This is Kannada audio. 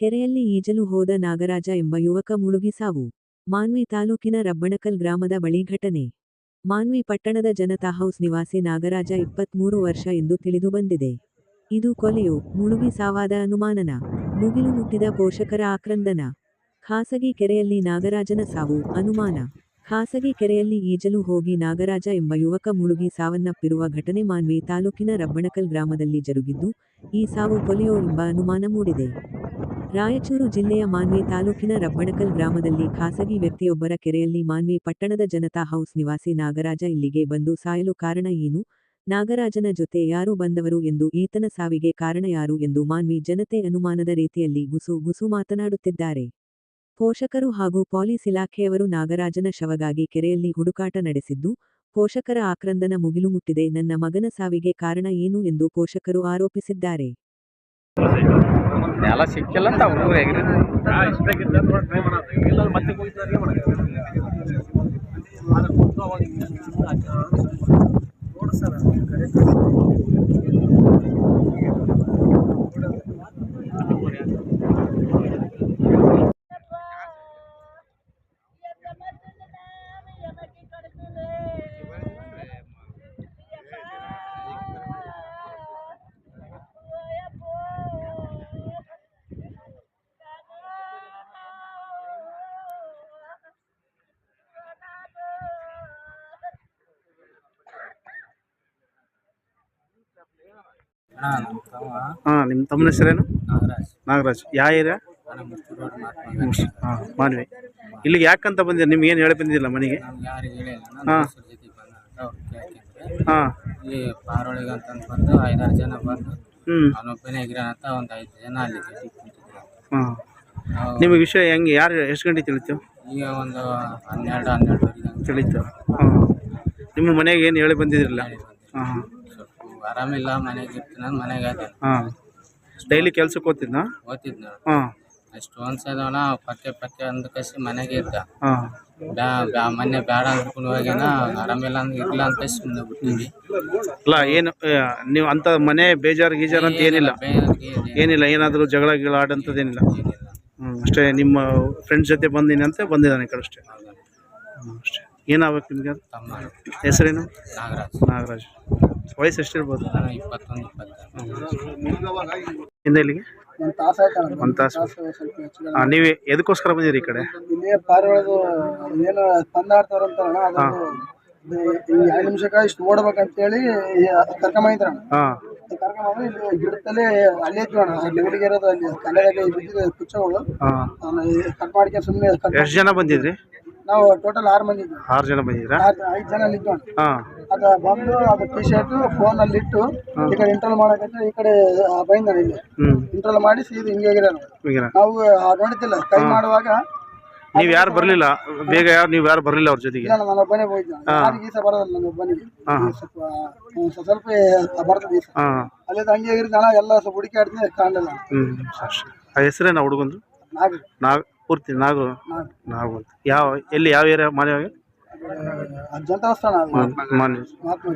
ಕೆರೆಯಲ್ಲಿ ಈಜಲು ಹೋದ ನಾಗರಾಜ ಎಂಬ ಯುವಕ ಮುಳುಗಿ ಸಾವು. ಮಾನ್ವಿ ತಾಲೂಕಿನ ರಬ್ಬಣಕಲ್ ಗ್ರಾಮದ ಬಳಿ ಘಟನೆ. ಮಾನ್ವಿ ಪಟ್ಟಣದ ಜನತಾ ಹೌಸ್ ನಿವಾಸಿ ನಾಗರಾಜ ಇಪ್ಪತ್ಮೂರು ವರ್ಷ ಎಂದು ತಿಳಿದು ಬಂದಿದೆ. ಇದು ಕೊಲೆಯು, ಮುಳುಗಿ ಸಾವಾದ ಅನುಮಾನನ? ಮುಗಿಲು ಮುಟ್ಟಿದ ಪೋಷಕರ ಆಕ್ರಂದನ? ಖಾಸಗಿ ಕೆರೆಯಲ್ಲಿ ನಾಗರಾಜನ ಸಾವು, ಅನುಮಾನ? ಖಾಸಗಿ ಕೆರೆಯಲ್ಲಿ ಈಜಲು ಹೋಗಿ ನಾಗರಾಜ ಎಂಬ ಯುವಕ ಮುಳುಗಿ ಸಾವನ್ನಪ್ಪಿರುವ ಘಟನೆ ಮಾನ್ವಿ ತಾಲೂಕಿನ ರಬ್ಬಣಕಲ್ ಗ್ರಾಮದಲ್ಲಿ ಜರುಗಿದ್ದು, ಈ ಸಾವು ಕೊಲೆಯೋ ಎಂಬ ಅನುಮಾನ ಮೂಡಿದೆ. ರಾಯಚೂರು ಜಿಲ್ಲೆಯ ಮಾನ್ವಿ ತಾಲೂಕಿನ ರಬ್ಬಣಕಲ್ ಗ್ರಾಮದಲ್ಲಿ ಖಾಸಗಿ ವ್ಯಕ್ತಿಯೊಬ್ಬರ ಕೆರೆಯಲ್ಲಿ ಮಾನ್ವಿ ಪಟ್ಟಣದ ಜನತಾ ಹೌಸ್ ನಿವಾಸಿ ನಾಗರಾಜ ಇಲ್ಲಿಗೆ ಬಂದು ಸಾಯಲು ಕಾರಣ ಏನು? ನಾಗರಾಜನ ಜೊತೆ ಯಾರು ಬಂದವರು ಎಂದು ಈತನ ಸಾವಿಗೆ ಕಾರಣ ಯಾರು ಎಂದು ಮಾನ್ವಿ ಜನತೆ ಅನುಮಾನದ ರೀತಿಯಲ್ಲಿ ಗುಸು ಗುಸು ಮಾತನಾಡುತ್ತಿದ್ದಾರೆ. ಪೋಷಕರು ಹಾಗೂ ಪೊಲೀಸ್ ಇಲಾಖೆಯವರು ನಾಗರಾಜನ ಶವಗಾಗಿ ಕೆರೆಯಲ್ಲಿ ಹುಡುಕಾಟ ನಡೆಸಿದ್ದು, ಪೋಷಕರ ಆಕ್ರಂದನ ಮುಗಿಲು ಮುಟ್ಟಿದೆ, ನನ್ನ ಮಗನ ಸಾವಿಗೆ ಕಾರಣ ಏನು ಎಂದು ಪೋಷಕರು ಆರೋಪಿಸಿದ್ದಾರೆ. ಎಲ್ಲ ಸಿಕ್ಕಿಲ್ಲ ಅಂತ ಹುಡುಗರು ಹೇಗ್ರಿ? ಹಾಂ ನಿಮ್ಮ ತಮ್ಮನ ಹೆಸರೇನು? ನಾಗರಾಜ್. ನಾಗರಾಜ್. ಯಾವ ಏರಿಯಾ? ಹಾಂ ಮಾನ್ವಿ. ಇಲ್ಲಿಗೆ ಯಾಕಂತ ಬಂದಿರಿ? ನಿಮ್ಗೆ ಏನು ಹೇಳಿ ಬಂದಿದ್ದಿಲ್ಲ ಮನೆಗೆ? ಯಾರು ಹಾ. ಹಾಂ. ಇಲ್ಲಿ ಪಾರೊಳಗೆ ಅಂತಂದು ಬಂದು ಐದಾರು ಜನ ಬಂದು ಅವನೊಬ್ಬನೇ ಅಂತ ಒಂದು ಐದು ಜನ ಅಲ್ಲಿ ಹಾಂ. ನಿಮಗೆ ವಿಷಯ ಹೆಂಗೆ? ಯಾರು ಎಷ್ಟು ಗಂಟೆ ತಿಳಿತು? ಈಗ ಒಂದು ಹನ್ನೆರಡು ಹನ್ನೆರಡುವರೆಗೆ ತಿಳಿತು. ಹಾಂ. ನಿಮ್ಮ ಮನೆಗೆ ಏನು ಹೇಳಿ ಬಂದಿದ್ದಿರಲ್ಲ ಹಾಂ. ಆರಾಮಿಲ್ಲ ಮನೆಗೆ ಇರ್ತೀನಿ ನಾನು ಮನೆಗೆ ಅದೇ ಹಾಂ. ಡೈಲಿ ಕೆಲ್ಸಕ್ಕೆ ಓದ್ತಿದ್ನ? ನಾನು ಹಾಂ. ಅಷ್ಟು ಅನ್ಸದವನ ಪಕ್ಕೆ ಪಕ್ಕೆ ಅಂದ ಕಸಿ ಮನೆಗೆ ಇದ್ದ. ಹಾಂ. ಬ್ಯಾ ಬ್ಯಾ ಮೊನ್ನೆ ಬೇಡ ಅಂದ್ಕೊಂಡು ಹೋಗ್ಯಾನ ಆರಾಮಿಲ್ಲ ಇಲ್ಲ ಇರ್ಲ ಅಂತ ಸುಮ್ಮನೆ ಬಿಟ್ಟಿದ್ವಿ. ಅಲ್ಲ ಏನು ಆ, ನೀವು ಅಂತ ಮನೆ ಬೇಜಾರು ಗೀಜಾರು ಅಂತ ಏನಿಲ್ಲ ಏನಿಲ್ಲ? ಏನಾದರೂ ಜಗಳ ಗಿಳ ಆಡಂತದೇನಿಲ್ಲ ಏನಿಲ್ಲ. ಹ್ಞೂ ಅಷ್ಟೇ ನಿಮ್ಮ ಫ್ರೆಂಡ್ಸ್ ಜೊತೆ ಬಂದೀನಿ ಅಂತ ಬಂದಿದ್ದಾನೆ ಈ ಕಡೆ ಅಷ್ಟೇ. ಅಷ್ಟೇ. ಏನಾಗಬೇಕು ನಿಮಗೆ ತಮ್ಮ. ಹೆಸರೇನು? ನಾಗರಾಜ್. ನಾಗರಾಜ್. ವಯಸ್ಸು ಎಷ್ಟಿರ್ಬೋದು? ಹಿಂದೆ ಇಲ್ಲಿಗೆ? ಒಂದು ತಾಸು ಹಾಂ ನೀವು ಎದಕ್ಕೋಸ್ಕರ ಬಂದಿರಿ ಈ ಕಡೆ? ಪಾರಿವಾಳದು ಏನು ಎರಡು ನಿಮಿಷಕ್ಕೆ ಇಷ್ಟು ಓಡ್ಬೇಕಂತೇಳಿ ಕರ್ಕೊಂಬಂದಿದ್ರಣ ಹಾಂ. ಕರ್ಕೊಂಬಂದು ಇಲ್ಲಿ ಗಿಡದಲ್ಲಿ ಅಲ್ಲೇ ಅಲ್ಲಿ ಹುಡುಗಿ ಇರೋದು ಅಲ್ಲಿ ಬಿದ್ದಿದ್ದು ಕುಚ್ಚಗಳು. ಕಟ್ ಮಾಡ್ಕೊಂಡು ಸುಮ್ಮನೆ ಎಷ್ಟು ಜನ ಬಂದಿದ್ರಿ? ನಾವು ಟೋಟಲ್ ಆರು ಮಂದಿ ಆರು ಜನ ಬಂದಿದ್ರಾ? ಐದು ಜನ ಅಲ್ಲಿ ಹಾಂ. ಅದು ಬಂದು ಅದು ಟಿ ಶರ್ಟ್ ಫೋನ್ ಅಲ್ಲಿ ಇಟ್ಟು ಈ ಕಡೆ ಇಂಟರ್ಲ್ ಮಾಡಕತ್ತೆ ಈ ಕಡೆ ಬೈಂದ ಇಲ್ಲಿ. ಇಂಟ್ರಲ್ ಮಾಡಿ ಸೀದಾ ಹಿಂಗೆ ಹೋಗಿರ. ಹೀಗೆ ನಾವು ನೋಡ್ತಿಲ್ಲ ಕೈ ಮಾಡುವಾಗ ನೀವು ಯಾರು ಬರಲಿಲ್ಲ? ಬೇಗ ಯಾರು ನೀವು ಯಾರು ಬರಲಿಲ್ಲ ಅವ್ರ ಜೊತೆಗೆ? ನಾನು ಒಬ್ಬನೇ ಹೋಗಿದ್ದೆ. ಸಹ ಬರೋದಿಲ್ಲ ನಾನು ಒಬ್ಬನಿಗೆ. ಸ್ವಲ್ಪ ಸ್ವಲ್ಪ ಬರ್ತದೆ ಅಲ್ಲೇ ಹಂಗೆ ಇರ್ತಾನ ಎಲ್ಲ ಸ್ವಲ್ಪ ಹುಡುಕಾಡ್ತೀನಿ ಕಾಣಲಿಲ್ಲ. ಅಷ್ಟೇ ಆ ಹೆಸರೇನು ಹುಡುಗಂದು? ನಾಗಿ. ನಾಗ್ ಪೂರ್ತಿ ನಾಗು? ನಾಗಿ. ಯಾವ ಎಲ್ಲಿ ಯಾವ ಏರಿಯಾ ಮನೆ ಅದು ಜನತಾ ಸ್ಥಾನ ಅದು ಮಾನ್ಯ ಮಹಾತ್ಮ